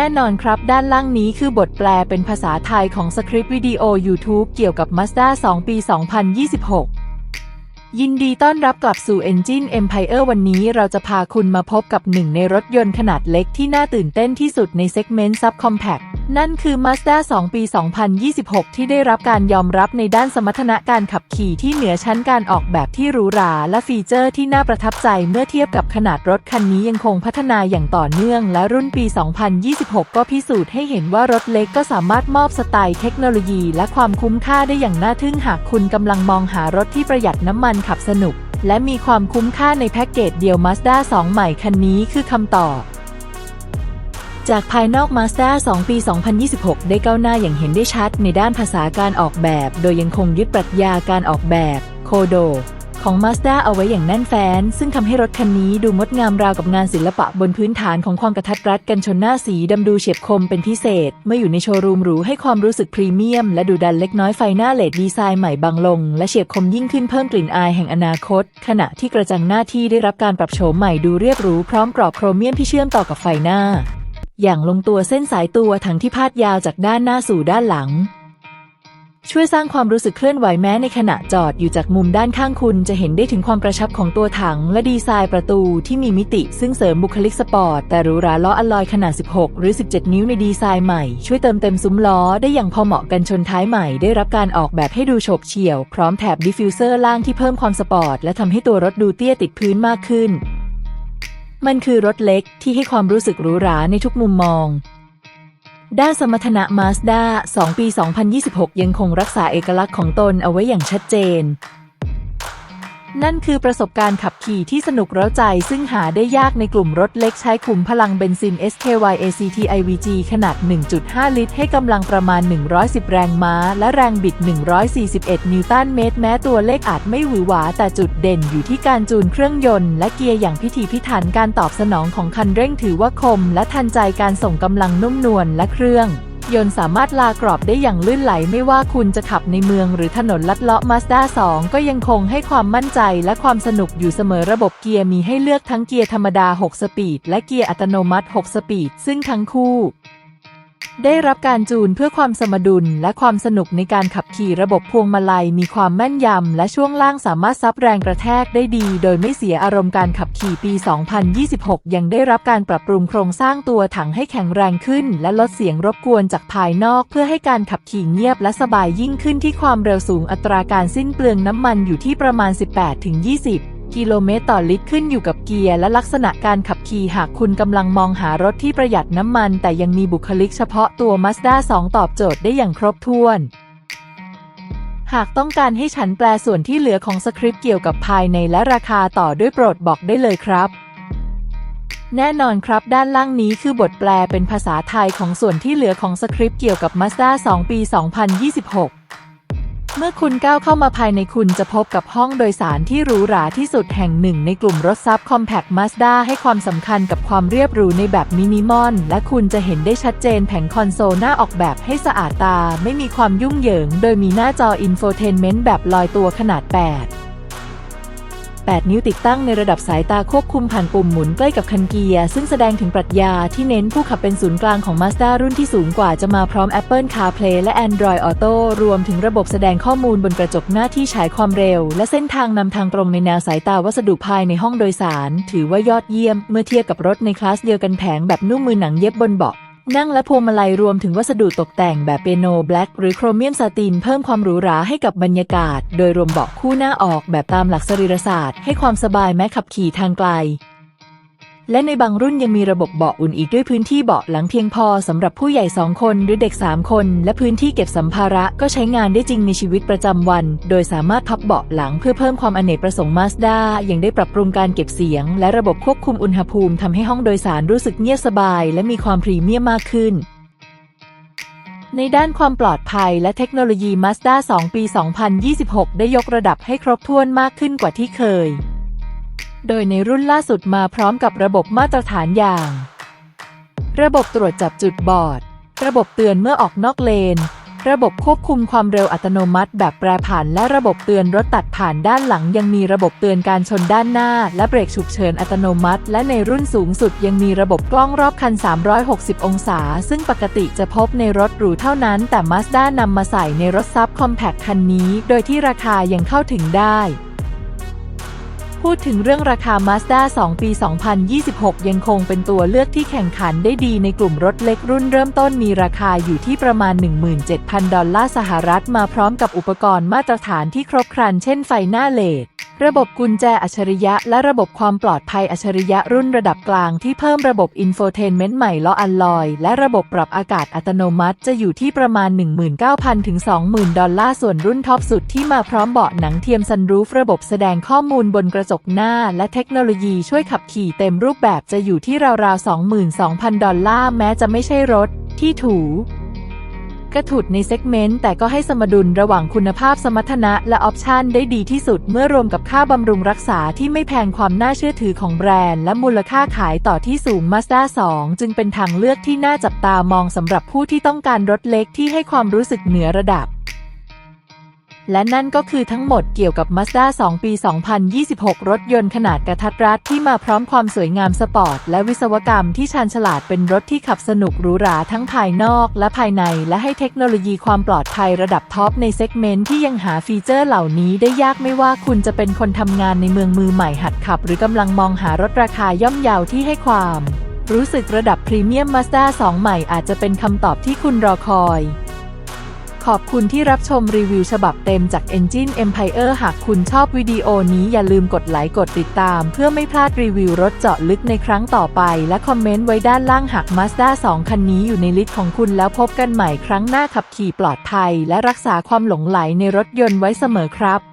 น่นอนครับ ด้านล่างนี้คือบทแปลเป็นภาษาไทยของสคริปต์วิดีโอ YouTube เกี่ยวกับ Mazda 2 ปี 2026 ยินดีต้อนรับกลับสู่ Engine Empire วันนี้เราจะพาคุณมาพบกับหนึ่งในรถยนต์ขนาดเล็กที่น่าตื่นเต้นที่สุดในเซกเมนต์ Subcompact นั่นคือ Mazda 2 ปี 2026 ที่ได้รับการยอมรับในด้านสมรรถนะการขับขี่ที่เหนือชั้นการออกแบบที่หรูหราและฟีเจอร์ที่น่าประทับใจเมื่อเทียบกับขนาดรถคันนี้ยังคงพัฒนาอย่างต่อเนื่อง และรุ่นปี 2026 ก็พิสูจน์ให้เห็นว่ารถเล็กก็สามารถมอบสไตล์เทคโนโลยีและความคุ้มค่าได้อย่างน่าทึ่งหากคุณกำลังมองหารถที่ประหยัดน้ำมันขับสนุก และมีความคุ้มค่าในแพ็กเกจเดียว Mazda 2 ใหม่คันนี้คือคำตอบ จากภายนอก Mazda 2ปี 2026 ได้ก้าวหน้าอย่างเห็นได้ชัดในด้านภาษาการออกแบบ โดยยังคงยึดปรัชญาการออกแบบโคโด ของ Mazda เอาไว้อย่างแน่นแฟ้น ซึ่งทำให้รถคันนี้ดูงดงามราวกับงานศิลปะบนพื้นฐานของความกระทัดรัดกันชนหน้าสีดำดูเฉียบคมเป็นพิเศษ เมื่ออยู่ในโชว์รูมหรูให้ความรู้สึกพรีเมียม และดูดันเล็กน้อยไฟหน้าเลดดีไซน์ใหม่บางลง และเฉียบคมยิ่งขึ้นเพิ่มกลิ่นอายแห่งอนาคต ขณะที่กระจังหน้าที่ได้รับการปรับโฉมใหม่ดูเรียบหรูพร้อมกรอบโครเมียมที่เชื่อมต่อกับไฟหน้า อย่างลงตัวเส้นสายตัวถังที่พาดยาวจากด้านหน้าสู่ด้านหลัง ช่วยสร้างความรู้สึกเคลื่อนไหวแม้ในขณะจอดอยู่จากมุมด้านข้างคุณจะเห็นได้ถึงความกระชับของตัวถังและดีไซน์ประตูที่มีมิติซึ่งเสริมบุคลิกสปอร์ตแต่หรูหราล้ออลลอยขนาด 16 หรือ 17 นิ้วในดีไซน์ใหม่ ช่วยเติมเต็มซุ้มล้อได้อย่างพอเหมาะกันชนท้ายใหม่ได้รับการออกแบบให้ดูโฉบเฉี่ยวพร้อมแถบดิฟฟิวเซอร์ล่างที่เพิ่มความสปอร์ตและทำให้ตัวรถดูเตี้ยติดพื้นมากขึ้น มันคือรถเล็กที่ให้ความรู้สึกหรูหราในทุกมุมมอง ด้านสมรรถนะ Mazda 2ปี 2026 ยังคงรักษาเอกลักษณ์ของตนเอาไว้อย่างชัดเจน นั่นคือประสบการณ์ขับขี่ที่สนุกเร้าใจ ซึ่งหาได้ยากในกลุ่มรถเล็กใช้ขุมพลังเบนซิน SKY ACT IVG ขนาด 1.5 ลิตร ให้กำลังประมาณ 110 แรงม้า และแรงบิด 141 นิวตันเมตร แม้ตัวเลขอาจไม่หวือหวา แต่จุดเด่นอยู่ที่การจูนเครื่องยนต์ และเกียร์อย่างพิถีพิถันการตอบสนองของคันเร่งถือว่าคม และทันใจการส่งกำลังนุ่มนวลและเครื่อง ยนต์สามารถลากรอบได้อย่างลื่นไหลไม่ว่าคุณจะขับในเมืองหรือถนนลัดเลาะ Mazda 2 ก็ยังคงให้ความมั่นใจและความสนุกอยู่เสมอระบบเกียร์มีให้เลือกทั้งเกียร์ธรรมดา 6 สปีด และเกียร์อัตโนมัติ 6 สปีด ซึ่งทั้งคู่ ได้รับการจูนเพื่อความสมดุลและความสนุกในการขับขี่ระบบพวงมาลัยมีความแม่นยำ และช่วงล่างสามารถซับแรงกระแทกได้ดี โดยไม่เสียอารมณ์การขับขี่ปี 2026 ยังได้รับการปรับปรุงโครงสร้างตัวถังให้แข็งแรงขึ้น และลดเสียงรบกวนจากภายนอกเพื่อให้การขับขี่เงียบและสบายยิ่งขึ้นที่ความเร็วสูงอัตราการสิ้นเปลืองน้ำมันอยู่ที่ประมาณ 18-20 กิโลเมตรต่อลิตรขึ้นอยู่กับเกียร์และลักษณะการขับขี่หากคุณกำลังมองหารถที่ประหยัดน้ำมัน แต่ยังมีบุคลิกเฉพาะตัว Mazda 2 ตอบโจทย์ได้อย่างครบถ้วน หากต้องการให้ฉันแปลส่วนที่เหลือของสคริปต์เกี่ยวกับภายในและราคาต่อด้วยโปรดบอกได้เลยครับ แน่นอนครับด้านล่างนี้คือบทแปลเป็นภาษาไทยของส่วนที่เหลือของสคริปต์เกี่ยวกับ Mazda 2 ปี 2026 เมื่อคุณก้าวเข้ามาภายในคุณจะพบกับห้องโดยสารที่หรูหราที่สุดแห่งหนึ่งในกลุ่มรถซับคอมแพคมาสด้าให้ความสำคัญกับความเรียบหรูในแบบมินิมอลและคุณจะเห็นได้ชัดเจนแผงคอนโซลหน้าออกแบบให้สะอาดตา ไม่มีความยุ่งเหยิง โดยมีหน้าจออินโฟเทนเมนต์แบบลอยตัวขนาด 8 8 นิ้วติดตั้งในระดับสายตาควบคุมผ่านปุ่มหมุนใกล้กับคันเกียร์ ซึ่งแสดงถึงปรัชญาที่เน้นผู้ขับเป็นศูนย์กลางของ Mazda รุ่นที่สูงกว่าจะมาพร้อม Apple CarPlay และ Android Auto รวมถึงระบบแสดงข้อมูลบนกระจกหน้าที่ฉายความเร็ว และเส้นทางนำทางตรงในแนวสายตาวัสดุภายในห้องโดยสาร ถือว่ายอดเยี่ยมเมื่อเทียบกับรถในคลาสเดียวกันแผงแบบนุ่มมือหนังเย็บบนเบาะ นั่งและพวงมาลัยรวมถึงวัสดุตกแต่งแบบเปียโนแบล็กหรือโครเมียมซาตินเพิ่มความหรูหราให้กับบรรยากาศ โดยรวมเบาะคู่หน้าออกแบบตามหลักสรีรศาสตร์ ให้ความสบายแม้ขับขี่ทางไกล และในบางรุ่นยังมีระบบเบาะอุ่นอีกด้วยพื้นที่เบาะหลังเพียงพอสำหรับผู้ใหญ่ 2 คนหรือเด็ก 3 คน และพื้นที่เก็บสัมภาระก็ใช้งานได้จริงในชีวิตประจำวัน โดยสามารถพับเบาะหลังเพื่อเพิ่มความอเนกประสงค์มาสด้ายังได้ปรับปรุงการเก็บเสียง และระบบควบคุมอุณหภูมิทำให้ห้องโดยสารรู้สึกเงียบสบาย และมีความพรีเมียมมากขึ้นในด้านความปลอดภัยและเทคโนโลยี Mazda 2 ปี 2026 ได้ยกระดับให้ครบถ้วนมากขึ้นกว่าที่เคย โดยในรุ่นล่าสุดมาพร้อมกับระบบมาตรฐานอย่าง ระบบตรวจจับจุดบอด ระบบเตือนเมื่อออกนอกเลน ระบบควบคุมความเร็วอัตโนมัติแบบแปรผัน และระบบเตือนรถตัดผ่านด้านหลัง ยังมีระบบเตือนการชนด้านหน้า และเบรกฉุกเฉินอัตโนมัติ และในรุ่นสูงสุดยังมีระบบกล้องรอบคัน 360 องศา ซึ่งปกติจะพบในรถหรูเท่านั้น แต่ Mazda นำมาใส่ในรถซับคอมแพคคันนี้ โดยที่ราคายังเข้าถึงได้ พูดถึงเรื่องราคา Mazda 2 ปี 2026 ยังคงเป็นตัวเลือกที่แข่งขันได้ดีในกลุ่มรถเล็กรุ่นเริ่มต้นมีราคาอยู่ที่ประมาณ 17,000 ดอลลาร์สหรัฐมาพร้อมกับอุปกรณ์มาตรฐานที่ครบครันเช่นไฟหน้าเลด ระบบกุญแจอัจฉริยะ และระบบความปลอดภัยอัจฉริยะรุ่นระดับกลางที่เพิ่มระบบอินโฟเทนเมนต์ใหม่ล้ออัลลอย และระบบปรับอากาศอัตโนมัติจะอยู่ที่ประมาณ 19,000 ถึง 20,000 ดอลลาร์ ส่วนรุ่นท็อปสุดที่มาพร้อมเบาะหนังเทียมซันรูฟระบบแสดงข้อมูลบนกระจกหน้า และเทคโนโลยีช่วยขับขี่เต็มรูปแบบจะอยู่ที่ราวๆ22,000 ดอลลาร์แม้จะไม่ใช่รถที่ถู กระถุดในเซกเมนต์แต่ก็ให้สมดุลระหว่างคุณภาพสมรรถนะและออปชันได้ดีที่สุดเมื่อรวมกับค่าบำรุงรักษาที่ไม่แพงความน่าเชื่อถือของแบรนด์และมูลค่าขายต่อที่สูง Mazda 2 จึงเป็นทางเลือกที่น่าจับตามองสำหรับผู้ที่ต้องการรถเล็กที่ให้ความรู้สึกเหนือระดับ และนั่นก็คือทั้งหมดเกี่ยวกับ Mazda 2 ปี 2026 รถยนต์ขนาดกระทัดรัดที่มาพร้อมความสวยงามสปอร์ต และวิศวกรรมที่ชาญฉลาดเป็นรถที่ขับสนุกหรูหราทั้งภายนอกและภายใน และให้เทคโนโลยีความปลอดภัยระดับท็อปในเซกเมนต์ที่ยังหาฟีเจอร์เหล่านี้ได้ยากไม่ว่าคุณจะเป็นคนทำงานในเมืองมือใหม่หัดขับ หรือกำลังมองหารถราคาย่อมเยาวที่ให้ความรู้สึกระดับพรีเมียม Mazda 2 ใหม่อาจจะเป็นคำตอบที่คุณรอคอย ขอบคุณที่รับชมรีวิวฉบับเต็มจาก Engine Empire หากคุณชอบวิดีโอนี้อย่าลืมกดไลค์กดติดตาม เพื่อไม่พลาดรีวิวรถเจาะลึกในครั้งต่อไป และคอมเมนต์ไว้ด้านล่างหาก Mazda 2 คันนี้อยู่ในลิสต์ของคุณแล้วพบกันใหม่ครั้งหน้าขับขี่ปลอดภัย และรักษาความหลงไหลในรถยนต์ไว้เสมอครับ